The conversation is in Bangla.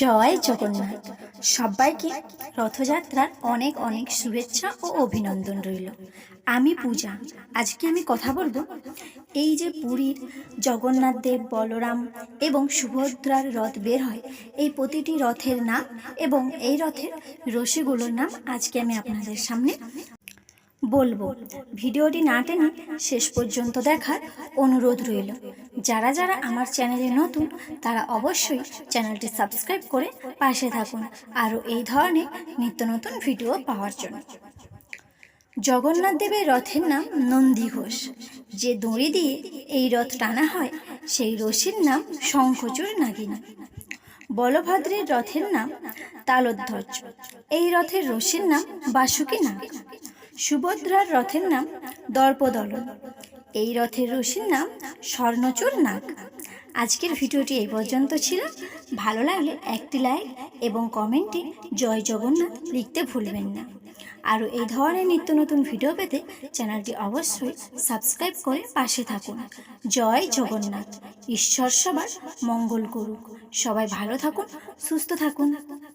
জয় জগন্নাথ। সবাইকে রথযাত্রার অনেক অনেক শুভেচ্ছা ও অভিনন্দন রইল। আমি পূজা। আজকে আমি কথা বলব এই যে পুরীর জগন্নাথ দেব, বলরাম এবং সুভদ্রার রথ বের হয়, এই প্রতিটি রথের নাম এবং এই রথের রশিগুলোর নাম আজকে আমি আপনাদের সামনে বলব। ভিডিওটি না টেনে শেষ পর্যন্ত দেখার অনুরোধ রইল। যারা যারা আমার চ্যানেলে নতুন, তারা অবশ্যই চ্যানেলটি সাবস্ক্রাইব করে পাশে থাকুন। আরও এই ধরনের নিত্য নতুন ভিডিও পাওয়ার জন্য। জগন্নাথ দেবের রথের নাম নন্দী ঘোষ। যে দড়ি দিয়ে এই রথ টানা হয়, সেই রশির নাম শঙ্খচূড় নাগিনী। বলভদ্রের রথের নাম তালোধ্বজ। এই রথের রশির নাম বাসুকী নাগ। সুভদ্রার রথের নাম দর্পদল। এই রথের রশির নাম স্বর্ণচূড় নাগ। আজকের ভিডিওটি এই পর্যন্ত ছিল। ভালো লাগলে একটি লাইক এবং কমেন্টে জয় জগন্নাথ লিখতে ভুলবেন না। আরও এই ধরনের নিত্য নতুন ভিডিও পেতে চ্যানেলটি অবশ্যই সাবস্ক্রাইব করে পাশে থাকুন। জয় জগন্নাথ। ঈশ্বর সবার মঙ্গল করুক। সবাই ভালো থাকুন, সুস্থ থাকুন।